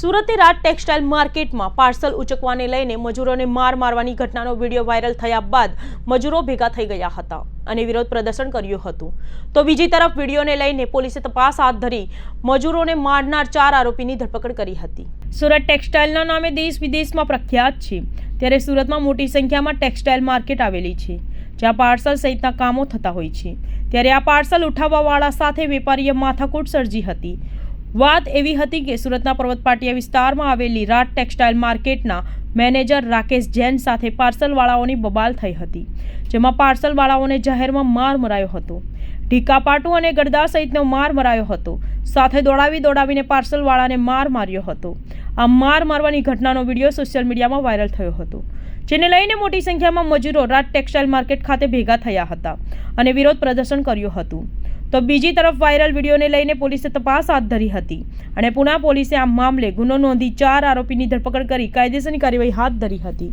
સુરતની રાજ ટેક્સટાઇલ માર્કેટમાં પાર્સલ ઉચકવાને લઈને મજૂરોને માર મારવાની ઘટનાનો વીડિયો વાયરલ થયા બાદ મજૂરો ભેગા થઈ ગયા હતા અને વિરોધ પ્રદર્શન કર્યું હતું. તો બીજી તરફ વિડીયોને લઈને પોલીસે તપાસ હાથ ધરી મજૂરોને મારનાર ચાર આરોપીની ધરપકડ કરી હતી. સુરત ટેક્સટાઇલના નામે દેશ વિદેશમાં પ્રખ્યાત છે. ત્યારે સુરતમાં મોટી સંખ્યામાં ટેક્સટાઇલ માર્કેટ આવેલી છે, જ્યાં પાર્સલ સહિતના કામો થતા હોય છે. ત્યારે આ પાર્સલ ઉઠાવવાવાળા સાથે વેપારીએ માથાકૂટ સર્જી હતી. વાત એવી હતી કે સુરતના પર્વતપાટિયા વિસ્તારમાં આવેલી રાત ટેક્સટાઇલ માર્કેટના મેનેજર રાકેશ જૈન સાથે પાર્સલવાળાઓની બબાલ થઈ હતી, જેમાં પાર્સલવાળાઓને જાહેરમાં માર મરાયો હતો. ઢીકાપાટુ અને ગરદા સહિતનો માર મરાયો હતો. સાથે દોડાવી દોડાવીને પાર્સલવાળાને માર માર્યો હતો. આ માર મારવાની ઘટનાનો વીડિયો સોશિયલ મીડિયામાં વાયરલ થયો હતો, જેને લઈને મોટી સંખ્યામાં મજૂરો રાત ટેક્સટાઇલ માર્કેટ ખાતે ભેગા થયા હતા અને વિરોધ પ્રદર્શન કર્યું હતું. તો બીજી તરફ વાયરલ વિડીયોને લઈને પોલીસે તપાસ હાથ ધરી હતી અને પુના પોલીસે આ મામલે ગુનો નોંધી ચાર આરોપીની ધરપકડ કરી કાયદેસરની કાર્યવાહી હાથ ધરી હતી.